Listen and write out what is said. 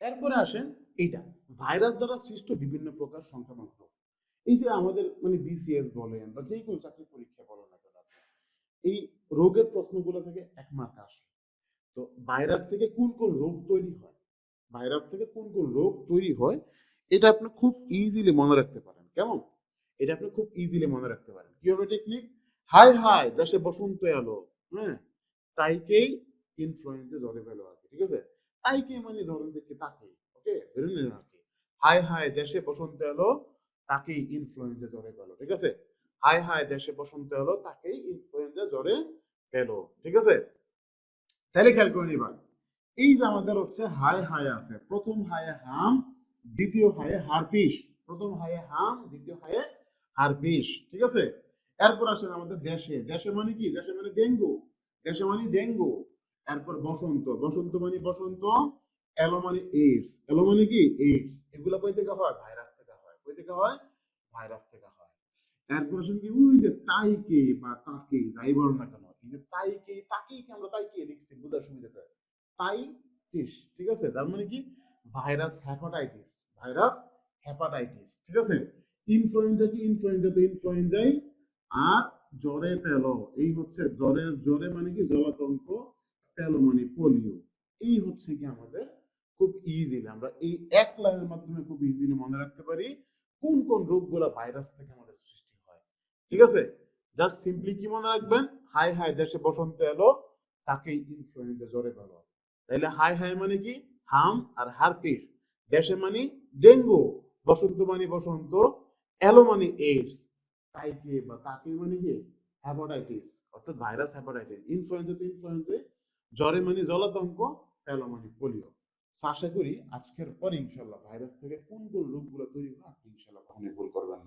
এরপরে আসেন এইটা ভাইরাস দ্বারা সৃষ্ট বিভিন্ন প্রকার সংক্রামক রোগ। এই যে আমাদের মানে বিসিএস বলেন বা যে কোনো চাকরি পরীক্ষা বলেন না কেন এই রোগের প্রশ্নগুলো থেকে এক আসে। তো ভাইরাস থেকে কোন কোন রোগ তৈরি হয়? ভাইরাস থেকে কোন কোন রোগ তৈরি হয়? এটা আপনি খুব ইজিলি মনে রাখতে পারেন। কেমন? এটা আপনি খুব ইজিলি মনে রাখতে পারেন। কীভাবে টেকনিক হাই হাই দেশে বসন্ত এলো। হ্যাঁ তাইকেই ইনফ্লুয়েঞ্জা ধরে পেল আর ঠিক আছে? তাইকে মানে ধরেন যে তাকে, ওকে? ধরে নিলেন আর কি। হাই হাই দেশে বসন্ত এলো, তাকেই ইনফ্লুয়েঞ্জা জ্বরে পেল ঠিক আছে? হাই হাই দেশে বসন্ত এলো, তাকেই ইনফ্লুয়েঞ্জা জ্বরে পেল ঠিক আছে? তাহলে খেয়াল করে নিবার এই যে আমাদের হচ্ছে হাই হাই আছে, প্রথম হায়ে হাম, দ্বিতীয় হায়ে হারপিস, প্রথম হায়ে হাম, দ্বিতীয় হায়ে হারপিস, ঠিক আছে? এরপর আসেন আমাদের দেশে দেশে মানে কি? দেশে মানে ডেঙ্গু, দেশে মানে ডেঙ্গু এরপর বসন্ত বসন্ত মানে বসন্ত, এলো মানে এইডস এলো মানে কি? এইডস এগুলো কই থেকে হয়? ভাইরাস থেকে হয়। কই থেকে হয়? ভাইরাস থেকে হয়। এরপর কি, ওই যে তাইকে বা তাকে, যাই বল না কেন, এই যে তাইকে, তাকেই কি আমরা তাইকে লিখছি বুঝার সুবিধাতে? তাইটিস, ঠিক আছে? তার মানে কি? ভাইরাস হ্যাপাটাইটিস ভাইরাস হ্যাপাটাইটিস ঠিক আছে? ইনফ্লুয়েঞ্জা কি? ইনফ্লুয়েঞ্জা তো ইনফ্লুয়েঞ্জাই আর জ্বরে পেল এই হচ্ছে জ্বরের জ্বরে মানে কি? জলাতঙ্ক পেল মানে পোলিও এই হচ্ছে কি আমাদের খুব ইজিলি আমরা এই এক লাইনের মাধ্যমে খুব ইজিলি মনে রাখতে পারি কোন কোন রোগগুলো ভাইরাস থেকে আমাদের সৃষ্টি হয়। ঠিক আছে? জাস্ট সিম্পলি কি মনে রাখবেন? হাই হাই দেশে বসন্ত এলো তাকেই ইনফ্লুয়েঞ্জা জ্বরে পেল তাহলে হাই হাই মানে কি? হাম আর হারপিস। দেশে মানে ডেঙ্গু, বসন্ত মানে বসন্ত, এলো মানে এইডস। তাইকে বা তাকে মানে কি? হ্যাপাটাইটিস অর্থাৎ ভাইরাস হ্যাপাটাইটিস ইনফ্লুয়েঞ্জা তো ইনফ্লুয়েঞ্জা জ্বরে মানে জলাতঙ্ক, পেল মানে পোলিও। আশা করি আজকের পর ইনশাল্লাহ ভাইরাস থেকে কোন কোন রোগগুলো তৈরি হয় আপনি ইনশাল্লাহ কখনোই বলবেন